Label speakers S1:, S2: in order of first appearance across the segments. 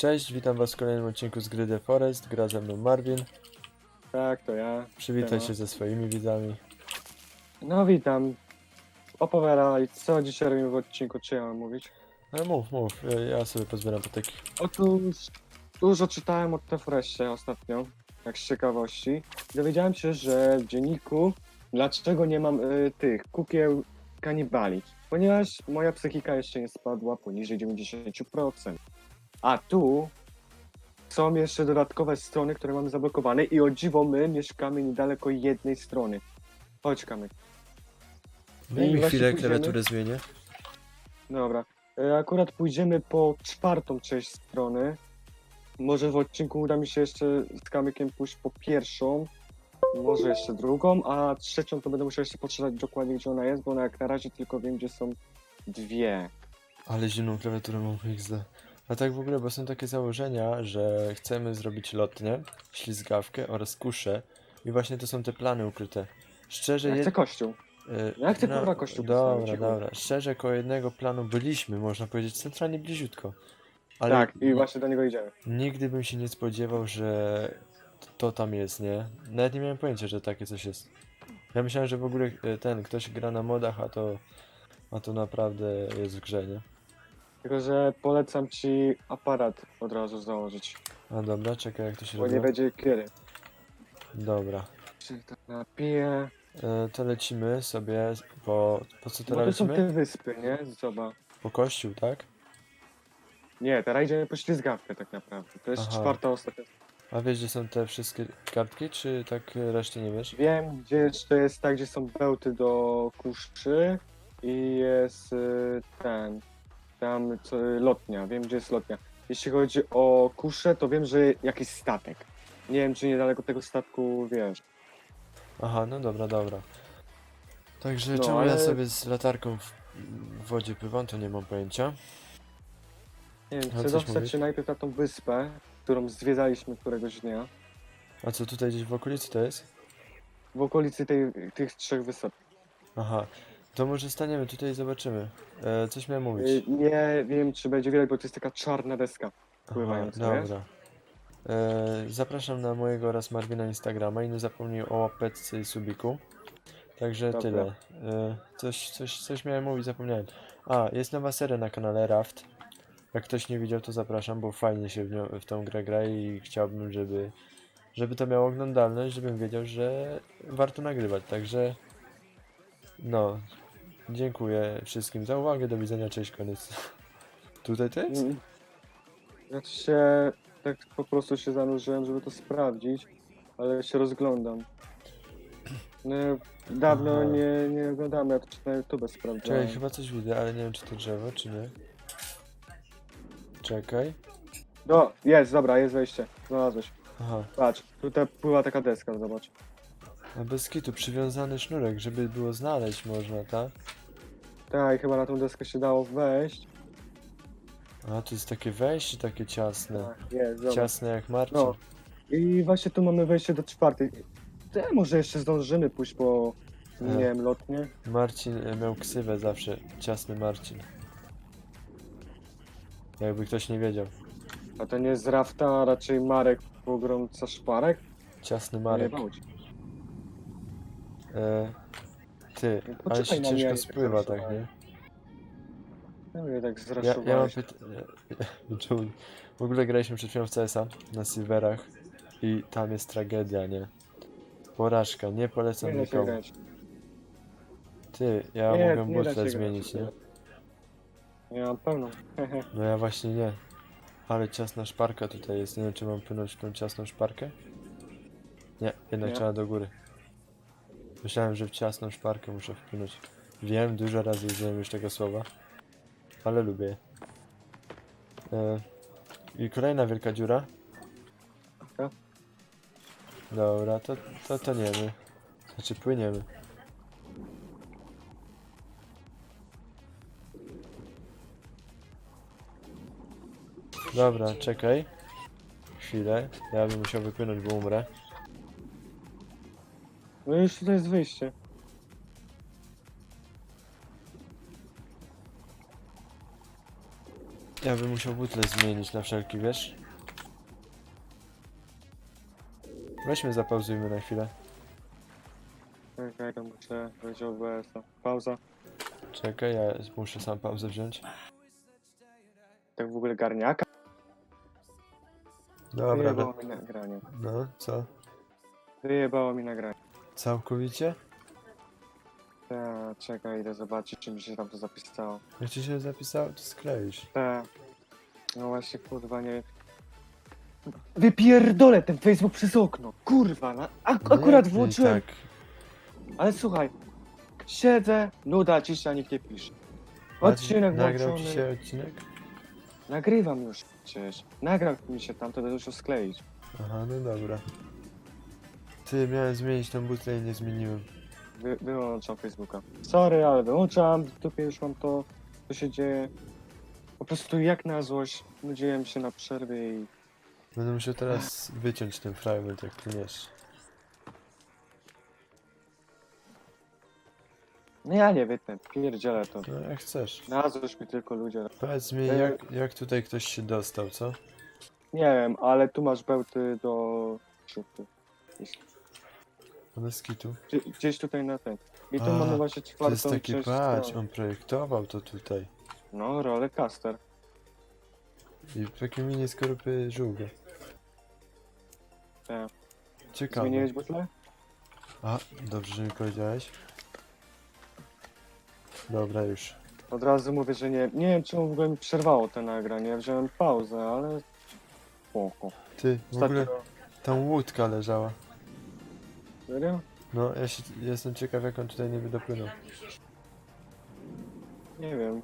S1: Cześć, witam was w kolejnym odcinku z gry The Forest. Gra ze mną Marvin.
S2: Tak, to ja.
S1: Przywitaj
S2: Siema.
S1: się ze swoimi widzami.
S2: No witam. Opowiadaj, co dzisiaj robimy w odcinku, czy ja mam mówić?
S1: No mów, mów, ja- ja sobie pozbieram patyki.
S2: Otóż dużo czytałem o Teforeście ostatnio, jak z ciekawości. Dowiedziałem się, że w dzienniku dlaczego nie mam y, tych kukieł kanibali. Ponieważ moja psychika jeszcze nie spadła poniżej 90%. A tu są jeszcze dodatkowe strony, które mamy zablokowane i o dziwo my mieszkamy niedaleko jednej strony. Chodź Kamyk.
S1: Daj
S2: I
S1: mi
S2: właśnie
S1: chwilę,
S2: pójdziemy.
S1: klawiaturę zmienię.
S2: Dobra. E, Akurat pójdziemy po czwartą część strony. Może w odcinku uda mi się jeszcze z kamykiem pójść po pierwszą, może jeszcze drugą, a trzecią to będę musiał jeszcze poczytać dokładnie gdzie ona jest, bo na jak na razie tylko wiem gdzie są dwie.
S1: Ale zimną klawiaturę mam XD. A tak w ogóle, bo są takie założenia, że chcemy zrobić lotnię, ślizgawkę oraz kuszę. I właśnie to są te plany ukryte. Szczerze,
S2: Ja
S1: jed-
S2: chcę kościół.
S1: y,
S2: ja chcę, kurwa, kościół
S1: Dobra,
S2: postawić,
S1: dobra. Szczerze, koło jednego planu byliśmy, można powiedzieć, centralnie bliziutko. Ale
S2: Tak, i właśnie do niego idziemy.
S1: Nigdy bym się nie spodziewał, że to tam jest, nie? Nawet nie miałem pojęcia, że takie coś jest. Ja myślałem, że w ogóle e, ten, ktoś gra na modach, a to, a to naprawdę jest w grze, nie?
S2: Tylko, że polecam ci aparat od razu założyć,
S1: A dobra, czekaj jak to się
S2: bo nie
S1: robi.
S2: będzie kiedy.
S1: Dobra.
S2: Czy to napiję?
S1: E, to lecimy sobie po... Po co
S2: Bo
S1: teraz
S2: to są
S1: lecimy?
S2: te wyspy, nie? Zobacz.
S1: Po kościół, tak?
S2: Nie, teraz idziemy po ślizgawkę tak naprawdę. To jest
S1: Aha.
S2: czwarta ostatnia
S1: A wiesz, gdzie są te wszystkie kartki, czy tak e, reszty nie wiesz?
S2: Wiem, gdzie jeszcze jest tak, gdzie są bełty do kuszy i jest y, ten, tam co, lotnia, wiem gdzie jest lotnia. Jeśli chodzi o kuszę, to wiem, że jakiś statek. Nie wiem, czy niedaleko tego statku, wiesz.
S1: Aha, no dobra, dobra. Także
S2: No,
S1: czemu ja
S2: ale-
S1: sobie z latarką w, w wodzie pływam, to nie mam pojęcia.
S2: Nie wiem,
S1: A
S2: chcę
S1: coś
S2: dostać
S1: mówisz?
S2: się najpierw na tą wyspę, którą zwiedzaliśmy któregoś dnia,
S1: A co tutaj gdzieś w okolicy to jest?
S2: w okolicy tej, tych trzech wysep.
S1: Aha, to może staniemy tutaj i zobaczymy. E, coś miałem mówić.
S2: Y, nie wiem, czy będzie widać, bo to jest taka czarna deska.
S1: Aha,
S2: pływająca, wiesz?
S1: dobra. E, zapraszam na mojego oraz Marvina Instagrama i nie zapomnij o łapeczce i subiku. Także
S2: Dobra.
S1: tyle. E, coś, coś, coś miałem mówić, zapomniałem. A, jest nowa seria na kanale Raft. Jak ktoś nie widział, to zapraszam, bo fajnie się w, nią, w tą grę gra i chciałbym, żeby, żeby to miało oglądalność, żebym wiedział, że warto nagrywać. Także no, dziękuję wszystkim za uwagę. Do widzenia, cześć, koniec. Tutaj to jest?
S2: Mm. Znaczy się, tak po prostu się zanurzyłem, żeby to sprawdzić, ale się rozglądam. No, dawno
S1: Aha.
S2: nie, nie oglądamy, ja to na YouTube sprawdzałem.
S1: Czekaj, chyba coś widzę, ale nie wiem czy to drzewo, czy nie. Czekaj.
S2: No, jest, dobra, jest wejście. Znalazłeś.
S1: Aha.
S2: Patrz, tutaj pływa taka deska, zobacz.
S1: A bez kitu, przywiązany sznurek, żeby było znaleźć można, tak?
S2: Tak, i chyba na tą deskę się dało wejść.
S1: A, to jest takie wejście takie ciasne.
S2: Tak, jest, zobacz.
S1: Ciasne jak Marcin.
S2: No. I właśnie tu mamy wejście do czwartej. Te może jeszcze zdążymy pójść po, nie wiem, lotnie.
S1: Marcin e, miał ksywę zawsze, ciasny Marcin. Jakby ktoś nie wiedział.
S2: A to nie jest rafta, a raczej Marek pogromca szparek?
S1: Ciasny Marek.
S2: Nie.
S1: E, ty, ale się
S2: poczekaj na mnie,
S1: ciężko
S2: jak
S1: spływa,
S2: tak
S1: nie?
S2: No mnie tak
S1: Ja, ja mam
S2: zraszowałeś.
S1: pytanie. W ogóle graliśmy przed chwilą w CS-a na serwerach i tam jest tragedia, nie? Porażka, nie polecam
S2: Nie da się
S1: nikomu.
S2: grać.
S1: Ty, ja
S2: Nie,
S1: mogę
S2: nie da się
S1: butlę
S2: grać.
S1: zmienić, nie?
S2: Ja mam pełną.
S1: No ja właśnie nie. Ale ciasna szparka tutaj jest. Nie wiem, czy mam płynąć w tą ciasną szparkę? Nie, jednak
S2: Nie.
S1: trzeba do góry. Myślałem, że w ciasną szparkę muszę wpłynąć. Wiem, dużo razy użyłem już tego słowa. Ale lubię je. E, I kolejna wielka dziura. Dobra, to, to toniemy. Znaczy płyniemy. Dobra, czekaj. Chwilę. Ja bym musiał wypłynąć, bo umrę.
S2: No już tutaj jest wyjście.
S1: Ja bym musiał butlę zmienić na wszelki, wiesz? Weźmy, zapauzujmy na chwilę.
S2: Czekaj, to muszę wejść OBS. Pauza.
S1: Czekaj, ja muszę sam pauzę wziąć.
S2: Tak w ogóle garniaka.
S1: Dobra,
S2: Wyjebało
S1: we-
S2: mi nagranie.
S1: no, co?
S2: Wyjebało mi nagranie.
S1: Całkowicie?
S2: Ta, czekaj, idę zobaczyć, czy mi się tam to zapisało.
S1: Jak ci się zapisało, to skleisz.
S2: Ta. No właśnie, kurwa, nie... Wypierdolę ten Facebook przez okno. Kurwa, na... Ak
S1: Nie
S2: akurat włączyłem.
S1: Tak.
S2: Ale słuchaj, siedzę, nuda, cisza, nikt nie pisze. Odcinek
S1: Nagrał
S2: włączony.
S1: ci się odcinek?
S2: Nagrywam już przecież. Nagrał mi się tam, to będę musiał skleić.
S1: Aha, no dobra. Ty, miałem zmienić butlę i nie zmieniłem.
S2: Wy wyłączam Facebooka. Sorry, ale wyłączam. W dupie już mam to, co się dzieje. Po prostu jak na złość. Nudziłem się na przerwie i...
S1: Będę musiał teraz wyciąć ten fragment, jak klniesz.
S2: No ja nie wytnę, pierdzielę to.
S1: No jak chcesz.
S2: Na złość mi tylko ludzie.
S1: Powiedz mi,
S2: Ja-
S1: jak, jak tutaj ktoś się dostał, co?
S2: Nie wiem, ale tu masz bełty do szufty.
S1: Bez kitu.
S2: Gdzie- Gdzieś tutaj na ten. I tu
S1: A,
S2: mamy właśnie
S1: To
S2: czwartą
S1: jest taki,
S2: część
S1: patrz,
S2: strony.
S1: on projektował to tutaj.
S2: No, rolę caster.
S1: I takie mini skorupy żółwie.
S2: Tak.
S1: Ciekawe.
S2: Zmieniłeś butlę?
S1: A, dobrze, że mi powiedziałeś. Dobra, już.
S2: Od razu mówię, że nie. Nie wiem, czemu w ogóle mi przerwało to nagranie. Wziąłem pauzę, ale. Spoko.
S1: Ty, w ogóle
S2: Ostatnio.
S1: tam łódka leżała.
S2: Serio?
S1: No, ja się, jestem ciekaw, jak on tutaj niby dopłynął.
S2: Nie wiem.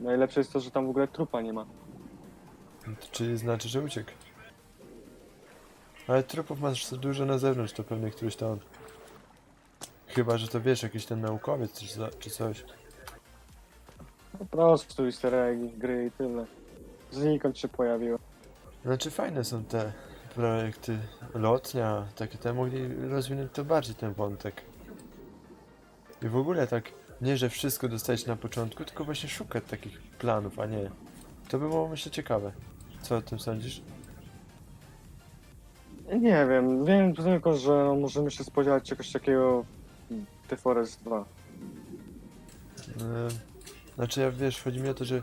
S2: Najlepsze jest to, że tam w ogóle trupa nie ma.
S1: Czyli znaczy, że uciekł. Ale trupów masz dużo na zewnątrz, to pewnie któryś to on. Chyba, że to wiesz, jakiś ten naukowiec czy, za- czy coś.
S2: Po prostu easter eggi, gry i tyle. Znikąd się pojawiło.
S1: Znaczy fajne są te projekty lotnia, takie te mogli rozwinąć to bardziej ten wątek. I w ogóle tak, nie że wszystko dostać na początku, tylko właśnie szukać takich planów, a nie. To by było myślę ciekawe. Co o tym sądzisz?
S2: Nie wiem, wiem tylko, że możemy się spodziewać czegoś takiego w The Forest 2.
S1: Yy, znaczy ja wiesz, chodzi mi o to, że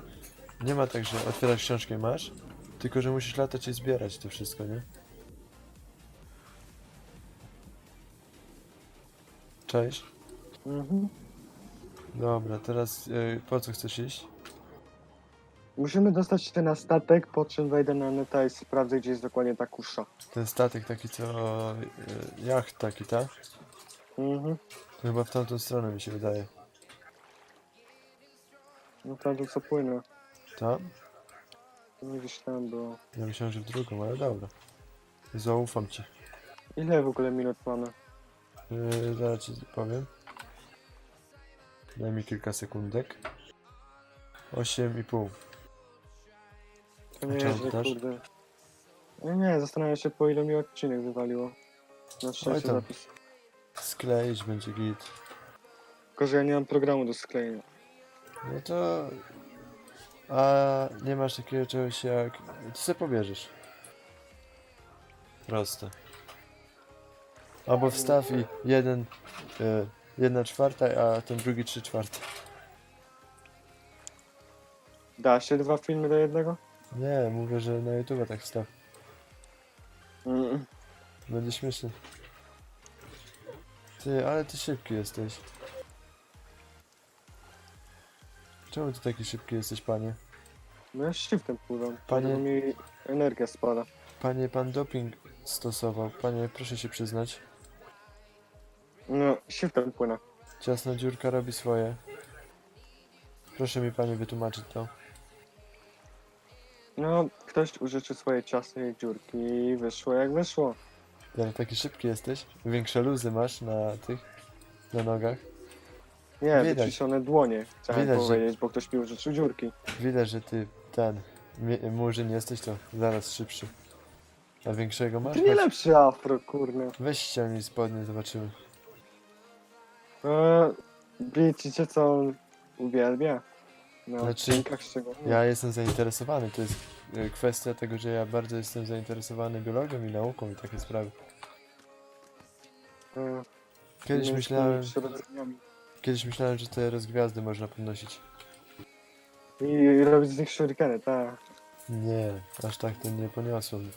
S1: nie ma tak, że otwierasz książkę i masz, tylko że musisz latać i zbierać to wszystko, nie? Cześć.
S2: Mhm.
S1: Dobra, teraz yy, po co chcesz iść?
S2: Musimy dostać się na statek, po czym wejdę na neta i sprawdzę, gdzie jest dokładnie ta kusza.
S1: Ten statek taki co... Yy, jacht taki, tak?
S2: Mhm.
S1: To chyba w tamtą stronę mi się wydaje.
S2: No tam co płynę.
S1: Tam?
S2: No gdzieś tam było.
S1: Ja myślałem, że w drugą, ale dobra. Zaufam ci.
S2: Ile w ogóle minut mamy?
S1: Yy, zaraz ci powiem. Daj mi kilka sekundek. Osiem i pół.
S2: To
S1: A
S2: nie
S1: czemu
S2: jest,
S1: pytasz?
S2: kurde. No nie, zastanawiam się po ile mi odcinek wywaliło. Na szczęście
S1: tam.
S2: zapis.
S1: Skleić będzie git.
S2: Tylko, że ja nie mam programu do sklejenia.
S1: No to... A nie masz takiego czegoś jak... To sobie pobierzesz. Proste. Albo wstaw i jeden... Y, jedna czwarta, a ten drugi trzy czwarte.
S2: Da się dwa filmy do jednego?
S1: Nie, mówię, że na YouTube tak wstaw.
S2: Mm.
S1: Będzie śmiesznie. Ty, ale ty szybki jesteś. Czemu ty taki szybki jesteś, panie?
S2: No ja shiftem pływam.
S1: Panie-
S2: Panie... mi energia spada.
S1: Panie, pan doping stosował. Panie, proszę się przyznać.
S2: No, shiftem płynę.
S1: Ciasna dziurka robi swoje. Proszę mi panie wytłumaczyć to.
S2: No, ktoś użyczył swojej ciasnej dziurki i wyszło jak wyszło.
S1: Ale taki szybki jesteś? Większe luzy masz na tych... na nogach?
S2: Nie,
S1: Widać.
S2: wyciszone dłonie, chciałem
S1: Widać, że-
S2: powiedzieć, bo ktoś mi użyczył dziurki.
S1: Widać, że ty ten... murzyn jesteś, to zaraz szybszy. A większego masz?
S2: To nie
S1: Chodź,
S2: lepszy afro, kurna.
S1: Weź ściągnij spodnie, zobaczymy.
S2: Eee, wiecie co on uwielbia? Na
S1: Znaczy,
S2: odcinkach szczególnie.
S1: Ja jestem zainteresowany, to jest e, kwestia tego, że ja bardzo jestem zainteresowany biologią i nauką i takie sprawy.
S2: E,
S1: Kiedyś myślałem, kiedyś myślałem, że te rozgwiazdy można podnosić.
S2: I robić z nich shurikeny, tak.
S1: Nie, aż tak to nie poniosłem.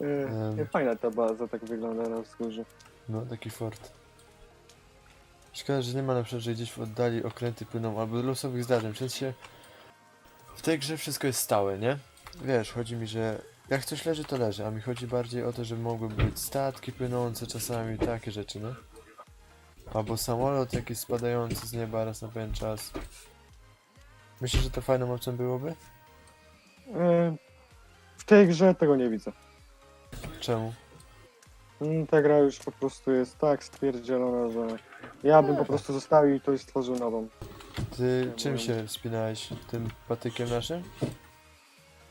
S2: E,
S1: Em.
S2: Fajna ta baza tak wygląda na wzgórzu.
S1: No, taki fort. Szkoda, że nie ma na przykład, że gdzieś w oddali okręty płyną albo losowych zdarzeń. W sensie w tej grze wszystko jest stałe, nie? Wiesz, chodzi mi, że jak coś leży, to leży, a mi chodzi bardziej o to, że mogły być statki płynące czasami, takie rzeczy, nie? Albo samolot jakiś spadający z nieba raz na pewien czas. Myślisz, że to fajną opcją byłoby?
S2: E, w tej grze tego nie widzę.
S1: Czemu?
S2: Mm, Ta gra już po prostu jest tak stwierdzona, że ja bym po prostu zostawił i to i stworzył nową.
S1: Ty czym się wspinałeś? Tym patykiem naszym?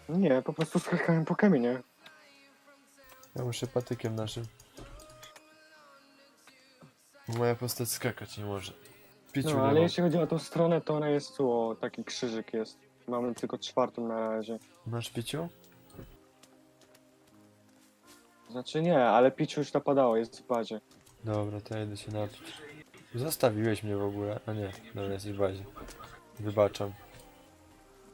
S2: Nie, po prostu skakałem po kamienie.
S1: Ja muszę patykiem naszym. Bo Moja postać skakać nie może. Piciu
S2: No, ale jeśli chodzi o tą stronę, to ona jest tu, o, taki krzyżyk jest. Mamy tylko czwartą na razie.
S1: Masz piciu?
S2: Znaczy nie, ale pić już napadało, jest w bazie.
S1: Dobra, to ja idę się napić. Zostawiłeś mnie w ogóle. A nie, dobra, jesteś w bazie. Wybaczam.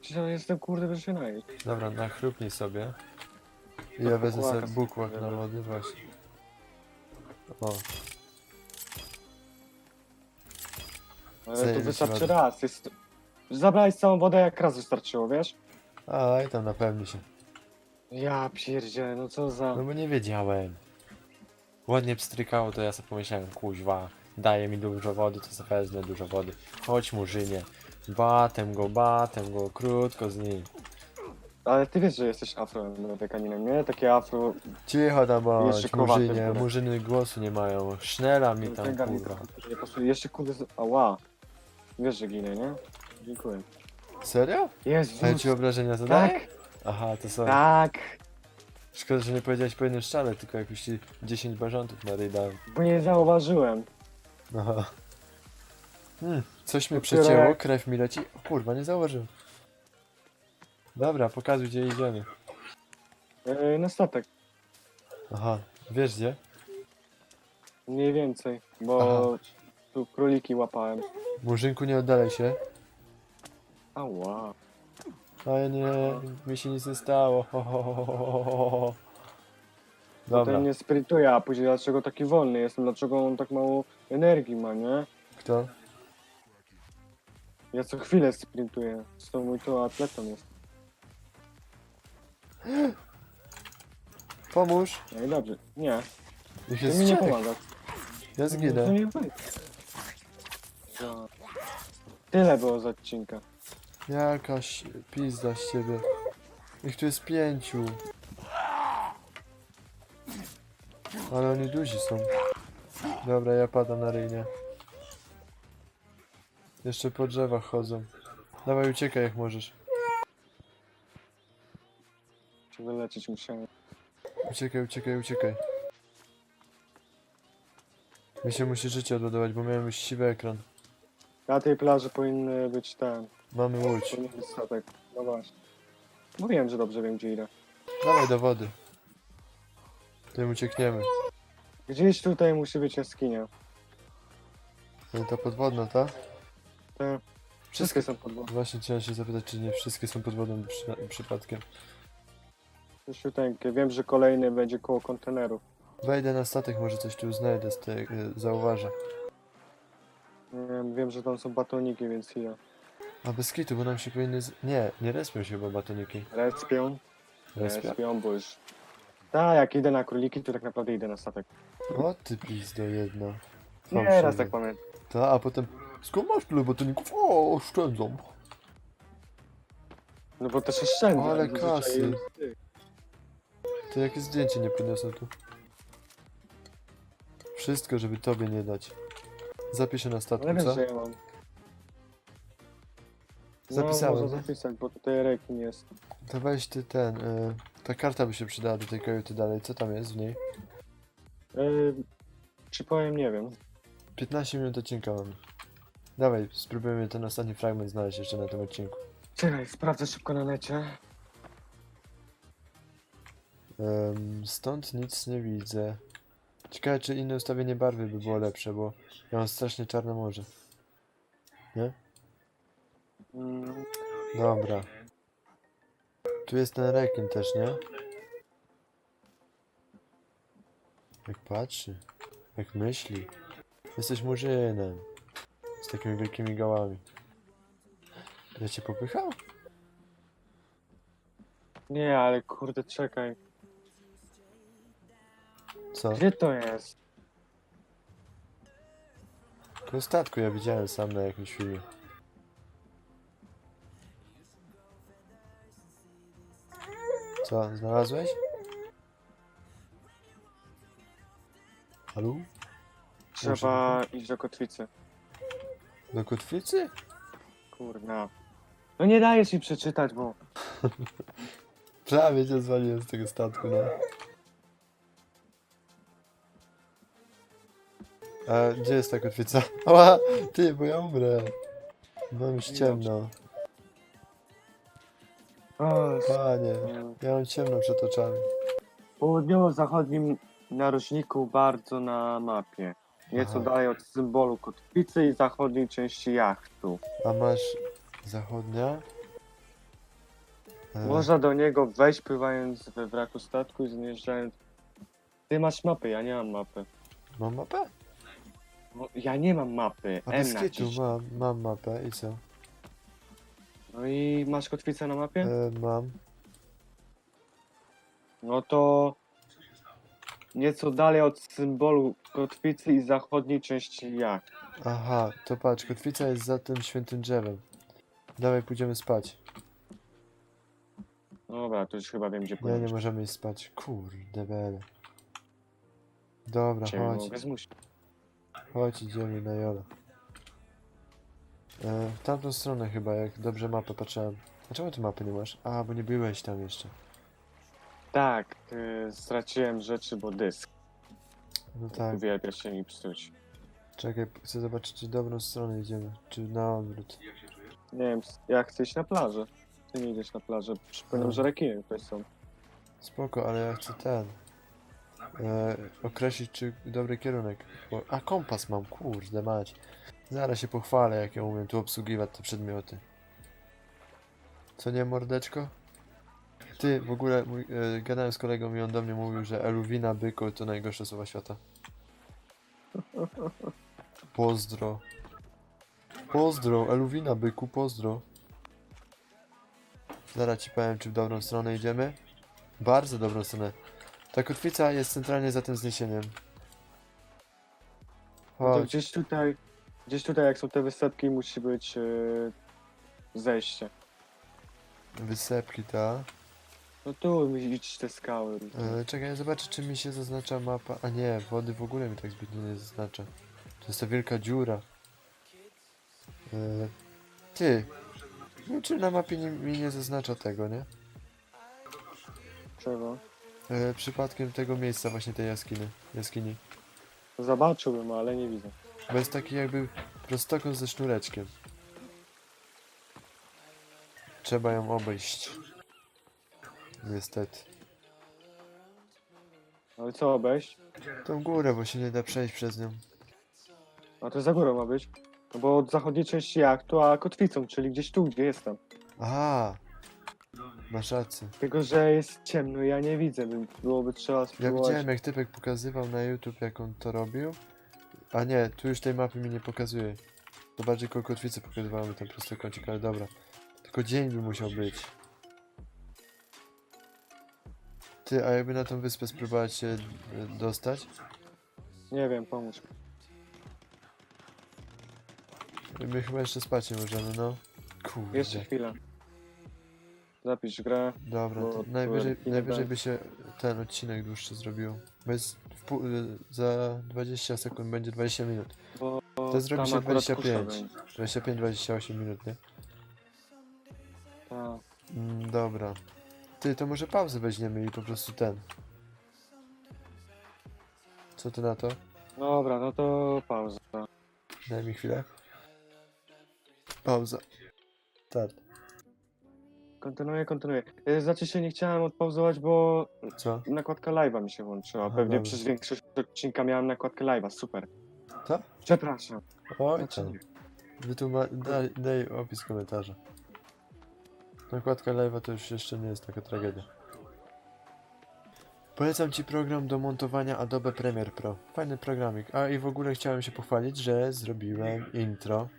S2: Przecież ja jestem kurde wyżynaj.
S1: Dobra, nachrupnij sobie. I ja wezmę
S2: bukłaka
S1: sobie bukłak na lody, właśnie. O,
S2: Ale
S1: Zajebiście
S2: to wystarczy
S1: ładnie.
S2: raz. Jest... Zabrałeś całą wodę jak raz wystarczyło, wiesz?
S1: a i tam napełni się.
S2: Ja pierdzielę, no co za...
S1: No bo nie wiedziałem. Ładnie pstrykało, to ja sobie pomyślałem, kuźwa, daje mi dużo wody, to sobie wezmę dużo wody. Chodź murzynie. Batem go, batem go, krótko z nim.
S2: Ale ty wiesz, że jesteś afroamerykaninem, nie? Takie afro...
S1: Cicho tam bądź,
S2: Jeszcze kowaty
S1: murzynie, murzyny głosu nie mają. Sznela mi tam, kurwa.
S2: to nie pasuje. Jeszcze kurde... z- Ała. Wiesz, że ginę, nie? Dziękuję.
S1: Serio?
S2: Jezus.
S1: A ja ci obrażenia zadaję?
S2: Tak,
S1: Aha, to sorry.
S2: tak.
S1: Szkoda, że nie powiedziałeś po jednym szczale, tylko jakoś ci 10 bażantów na ryj dałem.
S2: Bo nie zauważyłem.
S1: Aha. Hmm, coś mnie
S2: Dopiero
S1: przecięło,
S2: jak-
S1: krew mi leci. O, kurwa, nie zauważyłem. Dobra, pokazuj gdzie idziemy.
S2: Yy, na statek.
S1: Aha, wiesz gdzie?
S2: Mniej więcej. Bo
S1: Aha.
S2: tu króliki łapałem.
S1: Murzynku, nie oddalaj się.
S2: Ała.
S1: Ale nie, mi się nic nie stało. Ho, ho, ho, ho, ho, ho, ho. Dobra,
S2: Potem nie sprintuje, a później dlaczego taki wolny jestem? Dlaczego on tak mało energii ma, nie?
S1: kto?
S2: Ja co chwilę sprintuję. Z tą mój to atletą jest.
S1: Pomóż!
S2: No i dobrze. Nie,
S1: Ich
S2: ty
S1: jest
S2: mi nie
S1: czterech.
S2: pomagasz.
S1: Ja
S2: No
S1: zginę.
S2: No. Tyle było z odcinka.
S1: Jakaś pizda z ciebie. Ich tu jest pięciu. Ale oni duzi są. Dobra, ja padam na ryjnie. Jeszcze po drzewach chodzą. Dawaj, uciekaj jak możesz.
S2: Czy wyleczyć musiałem.
S1: Uciekaj, uciekaj, uciekaj. Mi się musi życie odładować, bo miałem już siwy ekran.
S2: Na tej plaży powinny być ten.
S1: Mamy łódź.
S2: Być statek. No właśnie. Mówiłem, że dobrze wiem gdzie idę.
S1: Dawaj do wody. Tym uciekniemy.
S2: Gdzieś tutaj musi być jaskinia.
S1: No ta podwodna, ta?
S2: Te wszystkie są pod wodą.
S1: Właśnie chciałem się zapytać, czy nie wszystkie są pod wodą przy, przypadkiem.
S2: Siuteńkie. Wiem, że kolejny będzie koło kontenerów.
S1: Wejdę na statek, może coś tu znajdę z tej, zauważę.
S2: Nie wiem, wiem, że tam są batoniki, więc ja.
S1: A bez kitu, bo nam się powinny... Z... Nie, nie respią się chyba batoniki.
S2: Respią.
S1: Respia?
S2: Respią, bo już... Tak, jak idę na króliki, to tak naprawdę idę na statek.
S1: O ty pizdo jedna.
S2: Nie,
S1: Fałszywy.
S2: raz tak pamiętam.
S1: Ta, a potem... Skąd masz tyle batoników? O, oszczędzam.
S2: No bo też oszczędzę.
S1: Ale
S2: zazwyczaj
S1: kasy.
S2: jest.
S1: To jakie zdjęcie nie podniosę tu. Wszystko, żeby tobie nie dać. Zapiszę na statku,
S2: wiesz,
S1: co?
S2: że ja mam.
S1: Zapisałem,
S2: No, można zapisać, bo tutaj rekin jest.
S1: To weź ty ten... Y, ta karta by się przydała do tej kajuty dalej. Co tam jest w niej?
S2: Yy, czy powiem, nie wiem.
S1: 15 minut odcinka mamy. Dawaj, spróbujemy ten ostatni fragment znaleźć jeszcze na tym odcinku.
S2: Czekaj, sprawdzę szybko na necie.
S1: Em, stąd nic nie widzę. Ciekawe, czy inne ustawienie barwy by było lepsze, bo ja mam strasznie czarne morze. Nie? Dobra. Tu jest ten rekin też, nie? Jak patrzy. Jak myśli. Jesteś murzynem. Z takimi wielkimi gałami. Ja cię popychał?
S2: nie, ale kurde, czekaj.
S1: Co?
S2: Gdzie to jest?
S1: Po statku ja widziałem sam na jakimś filmie. Co, znalazłeś? Halo?
S2: Trzeba iść do kotwicy.
S1: Do kotwicy?
S2: Kurna. No nie dajesz mi przeczytać, bo...
S1: Prawie cię zwaliłem z tego statku, no. A gdzie jest ta kotwica? Ała! Ty, bo ja umrę. Mam już ciemno.
S2: O,
S1: Panie,
S2: nie.
S1: ja mam ciemno przed oczami.
S2: południowo-zachodnim narożniku bardzo na mapie. Nieco
S1: Aha.
S2: dalej od symbolu kotwicy i zachodniej części jachtu.
S1: A masz zachodnia? E,
S2: Można do niego wejść pływając we wraku statku i zjeżdżając. Ty masz mapę, ja nie mam mapy.
S1: Mam mapę?
S2: No, ja nie mam mapy.
S1: A
S2: M
S1: bez kitu,
S2: naciś.
S1: mam, mam mapę i co?
S2: No i masz kotwicę na mapie?
S1: E, mam.
S2: No to nieco dalej od symbolu kotwicy i zachodniej części jachtu.
S1: Aha, to patrz, kotwica jest za tym świętym drzewem. Dawaj, pójdziemy spać.
S2: Dobra, to już chyba wiem gdzie
S1: Nie, nie możemy iść spać. Kurde, bele. Dobra,
S2: Ciebie
S1: chodź.
S2: zmusić.
S1: Chodź, idziemy na Jola. E, w tamtą stronę chyba, jak dobrze mapę patrzyłem. A czemu ty mapy nie masz? A, bo nie byłeś tam jeszcze.
S2: Tak, y, straciłem rzeczy, bo dysk.
S1: No tak,
S2: Uwielbia się mi psuć.
S1: czekaj, chcę zobaczyć, czy dobrą stronę idziemy, czy na odwrót.
S2: Nie wiem, ja chcę iść na plażę. Ty nie idziesz na plażę. Przypominam,
S1: No.
S2: że rekiny tutaj są.
S1: Spoko, ale ja chcę ten. E, określić, czy dobry kierunek. Bo, a kompas mam, kurde mać. Zaraz się pochwalę, jak ja umiem tu obsługiwać te przedmioty. Co nie, mordeczko? Ty, w ogóle mój, e, gadałem z kolegą i on do mnie mówił, że eluwina byku to najgorsze słowa świata. Pozdro. Pozdro, eluwina byku, pozdro. Zaraz ci powiem, czy w dobrą stronę idziemy. Bardzo dobrą stronę. Ta kotwica jest centralnie za tym zniesieniem.
S2: No to
S1: Chodź.
S2: gdzieś tutaj, gdzieś tutaj jak są te wysepki musi być y, zejście.
S1: Wysepki, ta.
S2: No tu mi idź te skały.
S1: E, czekaj, zobaczę, czy mi się zaznacza mapa. A nie, wody w ogóle mi tak zbytnio nie zaznacza. To jest ta wielka dziura. E, ty. No, czy na mapie nie, mi nie zaznacza tego, nie?
S2: Czego?
S1: E, przypadkiem tego miejsca, właśnie tej jaskini. jaskini.
S2: Zobaczyłbym, ale nie widzę.
S1: Bo jest taki jakby prostokąt ze sznureczkiem. Trzeba ją obejść. Niestety.
S2: Ale co obejść?
S1: Tą górę, bo się nie da przejść przez nią.
S2: A to za górą ma być. No bo od zachodniej części jachtu, a kotwicą, czyli gdzieś tu, gdzie jestem.
S1: Aha! Masz rację.
S2: Tylko, że jest ciemno, ja nie widzę, więc byłoby trzeba
S1: Ja
S2: spróbować.
S1: widziałem jak typek pokazywał na YouTube jak on to robił. A nie, tu już tej mapy mi nie pokazuje. To bardziej koło kotwicy pokazywało mi ten prostokącik, ale dobra. Tylko dzień by musiał być. Ty, a jakby na tą wyspę spróbować się e, dostać?
S2: Nie wiem, pomóż.
S1: My chyba jeszcze spać nie możemy, no.
S2: Jeszcze
S1: Kurde.
S2: Zapisz grę.
S1: Dobra,
S2: bo
S1: to najwyżej, najwyżej by się ten odcinek dłuższy zrobił. W pół, za 20 sekund będzie 20 minut.
S2: Bo
S1: To zrobi się
S2: akurat
S1: 25.
S2: kusza będzie.
S1: 25-28 minut, nie?
S2: Tak.
S1: Mm, dobra. Ty, to może pauzę weźmiemy i po prostu ten. Co ty na to?
S2: Dobra, no to pauza.
S1: Daj mi chwilę. Pauza. Start.
S2: Kontynuuję, kontynuuję. Y, Znaczy się nie chciałem odpauzować, bo
S1: Co?
S2: nakładka live'a mi się włączyła.
S1: Aha,
S2: Pewnie przez większość odcinka miałem nakładkę live'a, super.
S1: Co?
S2: Przepraszam.
S1: Oj
S2: Znaczy
S1: tam.
S2: nie.
S1: Wytłuma- daj, daj opis komentarza. Nakładka live'a to już jeszcze nie jest taka tragedia. Polecam Ci program do montowania Adobe Premiere Pro. Fajny programik. A i w ogóle chciałem się pochwalić, że zrobiłem intro,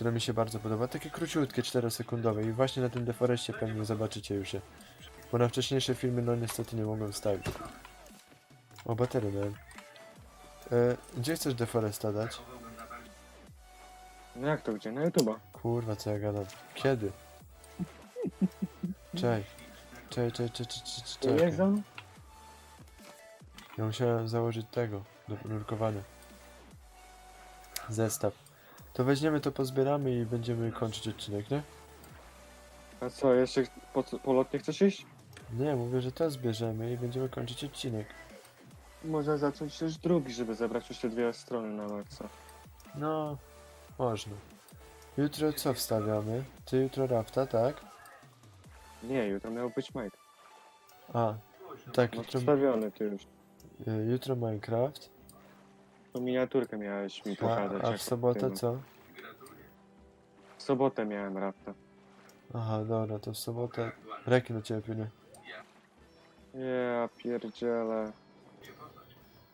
S1: które mi się bardzo podoba. Takie króciutkie, 4-sekundowe i właśnie na tym deforeście pewnie zobaczycie już je. Bo na wcześniejsze filmy no niestety nie mogłem wstawić. O, baterię miałem. E, gdzie chcesz deforesta dać?
S2: No jak to gdzie? Na YouTube'a.
S1: Kurwa, co ja gadam? Kiedy? Czej. Czej, czej, czej, czej, czej, czej.
S2: Jak tam?
S1: Ja musiałem założyć tego, do nurkowania. Zestaw. To weźmiemy to, pozbieramy i będziemy kończyć odcinek, nie?
S2: A co, jeszcze po, polotnie chcesz iść?
S1: Nie, mówię, że to zbierzemy i będziemy kończyć odcinek.
S2: Można zacząć też drugi, żeby zebrać już te dwie strony na maksa.
S1: No, można. Jutro co wstawiamy? Ty jutro rafta, tak?
S2: Nie, jutro miał być Mike.
S1: A, tak,
S2: No,
S1: jutro,
S2: wstawiony ty już.
S1: y, jutro Minecraft.
S2: Miniaturkę miałeś mi
S1: A,
S2: pokazać.
S1: a
S2: jak
S1: w sobotę
S2: tym.
S1: co?
S2: W sobotę miałem rapta.
S1: Aha, dobra, to w sobotę. Rekin do ciebie płynie.
S2: Ja pierdzielę.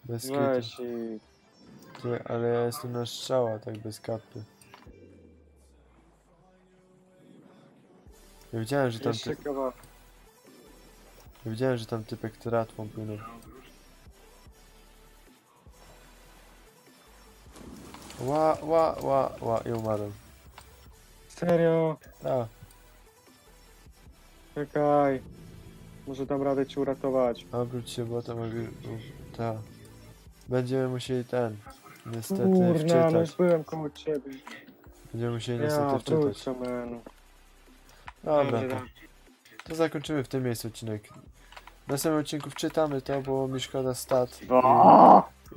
S1: Bez kitu.
S2: Weź i...
S1: Ty, ale ja jestem na strzała, tak bez kapy. Ja widziałem, że tam,
S2: Jeszcze
S1: ty,
S2: kawa...
S1: ja widziałem, że tam typek tratwą płynął. Ła, ła, ła, ła, i umarłem.
S2: Serio?
S1: A,
S2: Czekaj. Może dam radę ci uratować.
S1: obróć się, bo tam mogli... u- Ta. Będziemy musieli ten... Niestety
S2: Kurna, no
S1: wczytać.
S2: już byłem koło ciebie.
S1: Będziemy musieli
S2: Ja,
S1: niestety wczytać.
S2: wrócę, man.
S1: Dobra, to, to zakończymy w tym miejscu odcinek. W następnym odcinku wczytamy to, bo mi szkoda stat.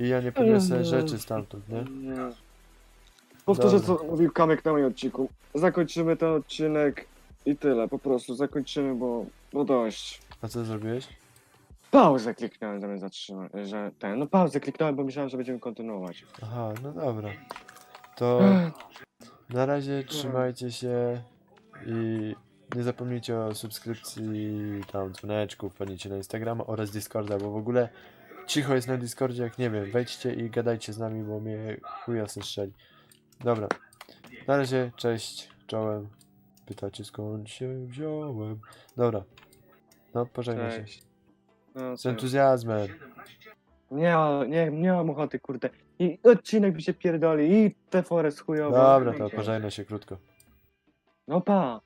S1: I ja nie podniosę rzeczy stamtąd, nie?
S2: Nie. Powtórzę, co mówił Kamek na moim odcinku. Zakończymy ten odcinek i tyle, po prostu zakończymy, bo, bo dość.
S1: A co zrobiłeś?
S2: Pauzę kliknąłem zamiast zatrzymać, że ten, no pauzę kliknąłem, bo myślałem, że będziemy kontynuować.
S1: Aha, no dobra. To na razie trzymajcie się i nie zapomnijcie o subskrypcji, tam dzwoneczku, wpadnijcie na Instagrama oraz Discorda, bo w ogóle cicho jest na Discordzie, jak nie wiem, wejdźcie i gadajcie z nami, bo mnie chuja se strzeli. Dobra, na razie, cześć, czołem. Pytacie skąd się wziąłem. Dobra, no pożegnaj się.
S2: Cześć. No,
S1: Z entuzjazmem.
S2: Nie, nie, nie mam ochoty, kurde. I odcinek mi się pierdoli, i te forest chujowe.
S1: Dobra, to pożegnaj się krótko.
S2: No pa.